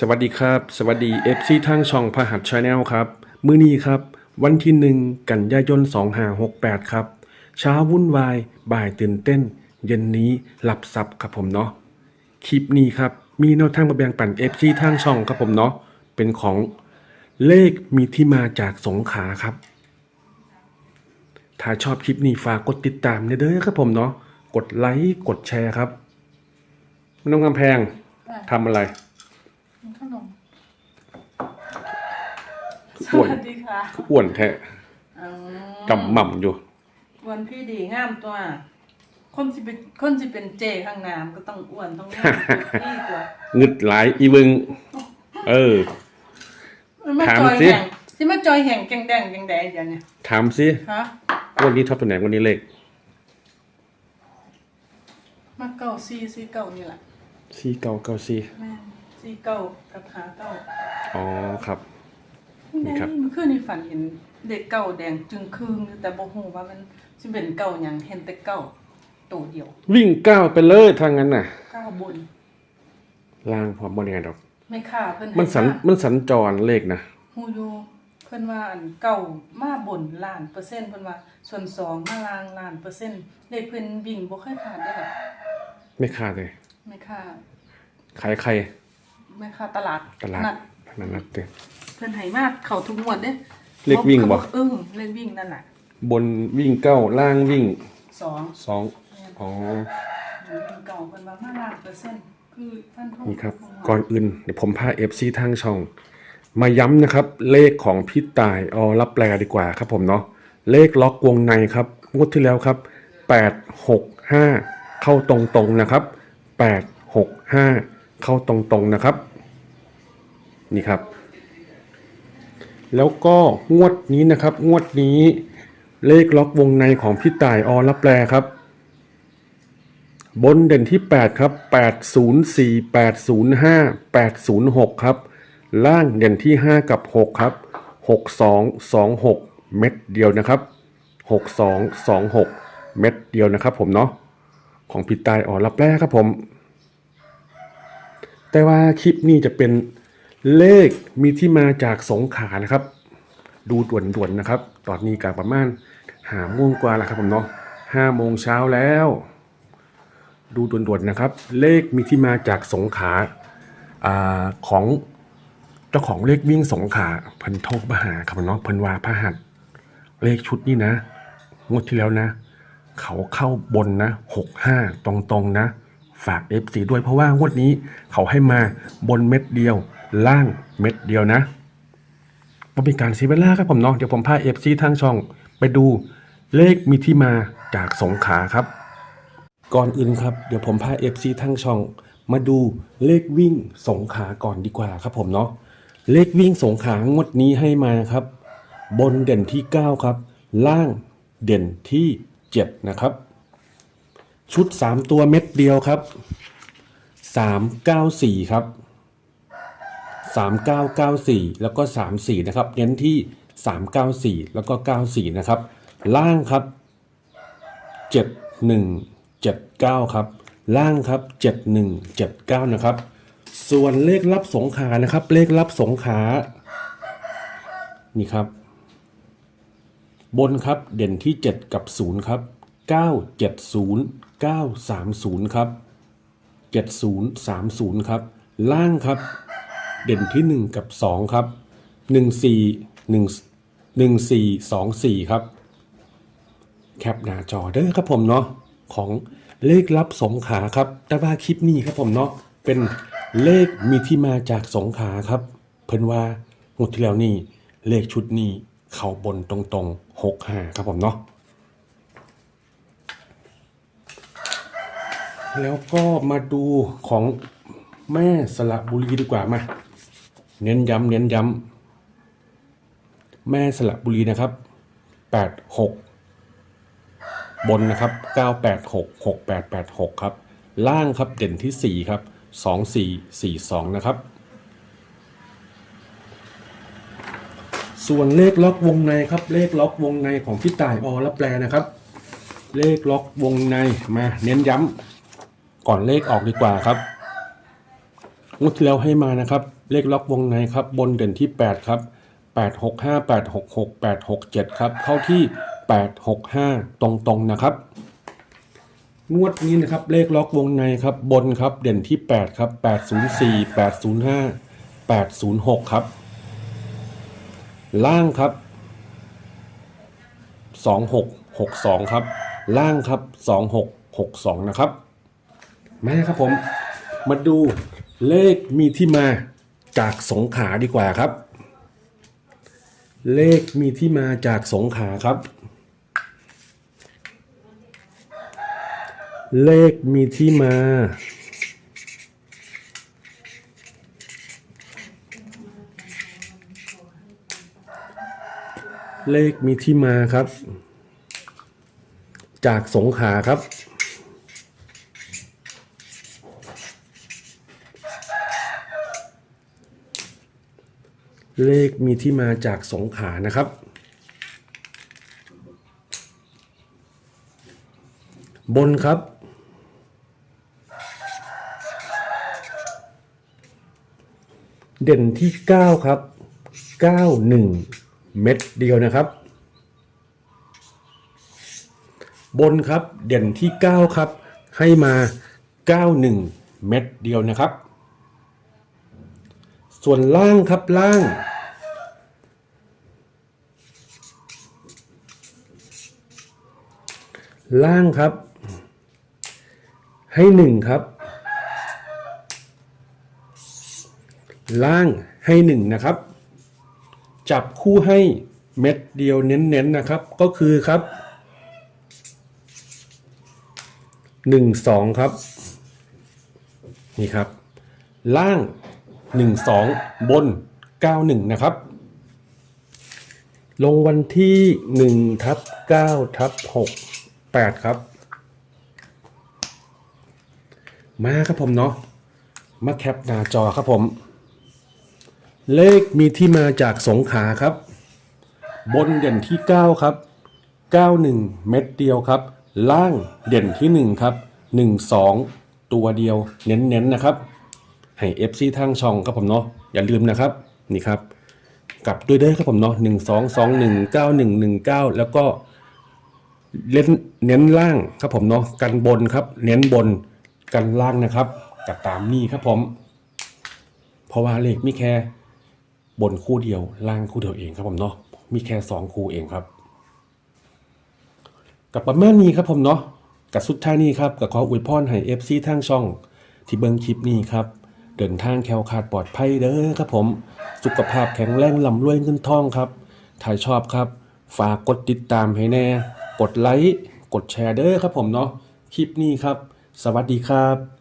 สวัสดีครับ สวัสดี FC ทางช่องพหัสชาแนลครับ มื้อนี้ครับ วันที่หนึ่งกันยายน 2568 ครับ เช้าวุ่นวาย บ่ายตื่นเต้น เย็นนี้หลับซับครับผมเนาะคลิปนี้ครับ มีแนวทางมาแบ่งปัน FC ทางช่องครับผมเนาะเป็นของเลขมีที่มาจากสงขลาครับ ถ้าชอบคลิปนี้ฝากกดติดตามเด้อครับผมเนาะกดไลค์กดแชร์ครับน้องกำแพงทำอะไร ขนมสอ้วนวัสดีค่ะอ้วนแท้อืมกำหม่ำอยู่ อ้วนพี่ดีงามตัว คนสิเป็นคนสิเป็นเจข้างน้ำก็ต้องอ้วนต้องงามพี่ตัวงึดหลายอีวึงเออมาถามจอยสิ แห่งสิมาจอยแห่งแกงแดงแกงแดงเดี๋ยวนี้ถามสิฮะวันนี้ชอบตัวไหนวันนี้เลขมาเก้าซีซีเก้านี่แหละสี่เก้าเก้าสี่แม่น ซีเก้ากับหาเก้าอ๋อครับ นี่ครับเมื่อคืนนี้ฝันเห็นเด็กเก้าแดงจึงครึงอยู่แต่บ่ฮู้ว่ามันสิเป็นเก้าหยังเห็นแต่เก้าตัวเดียววิ่งก้าวไปเลยทางนั้นน่ะเก้าบน ล่างพร้อมบริการดอก ไม่ค่าเพิ่นให้มันสันมามันสัญจรเลขนะฮูอยู่เพิ่นว่าอันเก่ามาบนล้านเปอร์เซ็นต์เพิ่นว่าส่วนสองมาลางล้านเปอร์เซ็นต์เลขเพิ่นวิ่งบ่เคยผ่านได้หรอกไม่ขาดเลย ไม่ค่าขายใคร ไม่ค่าตลาดตลาดนัดนั่นนัดเต็เพิ่นให้มาเข้าทุกงวดเด้เลขวิ่งบ่เออเลขวิ่งนั่นน่ะบนวิ่งเก้าล่างวิ่งสองสองอ๋อวิ่งเก่าเพิ่นว่ามาล้านเปอร์เซ็นต์คือฟันธงนี่ครับทุงวดก่อนอื่นเดี๋ยวผมพา FC ทางช่อง มาย้ำนะครับ เลขของพี่ตายอรับแปลดีกว่าครับผมเนาะเลขล็อกวงในครับงวดที่แล้วครับ 865 เข้าตรงๆนะครับ 865 เข้าตรงๆนะครับ นี่ครับ แล้วก็งวดนี้นะครับ งวดนี้เลขล็อกวงในของพี่ตายอรับแปลครับ บนเด่นที่ 8 ครับ 804 805 806 ครับ ล่างเด่นที่ 5 กับ 6 ครับ 6226 เม็ดเดียวนะครับ 6226 เม็ดเดียวนะครับผมเนาะของพี่ตายอ๋อรับแรกครับผม แต่ว่าคลิปนี้จะเป็นเลขมีที่มาจากสงขานะครับ ดูด่วนๆนะครับ ตอนนี้กประมาณหาโมงกว่าแล้วครับผมเนาะห้าโมงเช้าแล้ว ดูด่วนๆนะครับ เลขมีที่มาจากสงขาอาของเจ้าของเลขวิ่งสงขาพันโทรมหาครับน้องเพันวาพระหัสเลขชุดนี้นะงวดที่แล้วนะ เขาเข้าบนนะหกห้าตรงๆนะ ฝาก FC ด้วยเพราะว่างวดนี้เขาให้มาบนเม็ดเดียว ล่างเม็ดเดียวนะว่าเป็นการเสียเวลาครับผมเนาะเดี๋ยวผมพา FC ทางช่องไปดูเลขมีที่มาจากสงขาครับ ก่อนอื่นครับเดี๋ยวผมพา FC ทั้งช่อง มาดูเลขวิ่งสงขาก่อนดีกว่าครับผมเนาะเลขวิ่งสงขางวดนี้ให้มาครับ บนเด่นที่ 9 ครับ ล่างเด่นที่ 7 นะครับ ชุด3ตัวเม็ดเดียวครับ394ครับ3994แล้วก็34นะครับเน้นที่394แล้วก็94นะครับ ล่างครับเจ็ดหนึ่งเจ็ดเก้าครับ ล่างครับเจ็ดหนึ่งเจ็ดเก้านะครับ ส่วนเลขรับสงขานะครับ เลขรับสงขานี่ครับ บนครับเด่นที่ 7 กับ 0 ครับ 970 930 ครับ 7030 ครับ ล่างครับ เด่นที่ 1 กับ 2 ครับ 14 1 1424 ครับ แคปหน้าจอเด้อครับผมเนาะของเลขลับสงขาครับ แต่ว่าคลิปนี้ครับผมเนาะเป็นเลขมีที่มาจากสงขาครับ เพิ่นว่างวดที่แล้วนี่เลขชุดนี้ เข้าบนตรงๆหกห้าครับผมเนาะ แล้วก็มาดูของแม่สระบุรีดีกว่ามา เน้นย้ำเน้นย้ำแม่สระบุรีนะครับแปดหกบนนะครับ986 6886ครับ ล่างครับเด่นที่4ครับ2442นะครับ ส่วนเลขล็อกวงในครับ เลขล็อกวงในของพี่ต่ายอรับแปลนะครับ เลขล็อกวงในมาเน้นย้ำ ก่อนเลขออกดีกว่าครับงวดที่แล้วให้มานะครับ เลขล็อกวงในครับ บนเด่นที่ 8 ครับ 865 866 867 ครับ เข้าที่ 865 ตรงๆนะครับงวดนี้นะครับ เลขล็อกวงในครับ บนครับเด่นที่ 8 ครับ 804 805 806 ครับ ล่างครับ 2662 ครับ ล่างครับ 2662 นะครับ มาครับผม มาดูเลขมีที่มาจากสงขาดีกว่าครับ เลขมีที่มาจากสงขาครับ เลขมีที่มา เลขมีที่มาครับ จากสงขาครับ เลขมีที่มาจากสงขานะครับ บนครับ เด่นที่ 9 ครับ 91 เม็ดเดียวนะครับ บนครับเด่นที่ 9 ครับ ให้มา 91 เม็ดเดียวนะครับ ส่วนล่างครับล่าง ล่างครับ ให้หนึ่งครับ ล่างให้หนึ่งนะครับ จับคู่ให้เม็ดเดียวเน้นๆนะครับ ก็คือครับหนึ่งสองครับ นี่ครับ ล่าง 1 2 บน 91 นะครับ ลงวันที่ 1 ทับ 9 ทับ 6 8 ครับ มาครับผมเนาะ มาแคปหน้าจอครับผม เลขมีที่มาจากสงขาครับ บนเด่นที่ 9 ครับ 91 เม็ดเดียวครับ ล่างเด่นที่ 1 ครับ 1 2 ตัวเดียวเน้นๆนะครับ ให้ FC ทางช่องครับผมเนาะอย่าลืมนะครับนี่ครับกลับด้วยเด้อครับผมเนาะหนึ่งสองสองหนึ่งเก้าหนึ่งหนึ่งเก้าแล้วก็เล่นเน้นล่างครับผมเนาะกันบนครับ เน้นบนกันล่างนะครับกับตามนี้ครับผม เพราะว่าเลขมีแค่บนคู่เดียวล่างคู่เดียวเองครับผมเนาะมีแค่สองคู่เองครับกับประมาณนี้ครับผมเนาะกับสุดท้ายนี้ครับกับขออวยพรให้เอฟซีทางช่องที่เบิ่งคลิปนี้ครับ เดินทางแคล้วคลาดปลอดภัยเด้อครับผม สุขภาพแข็งแรงลำรวยเงินทองครับ ถ้าชอบครับ ฝากกดติดตามให้แน่ กดไลค์ กดแชร์เด้อครับผมเนาะ คลิปนี้ครับ สวัสดีครับ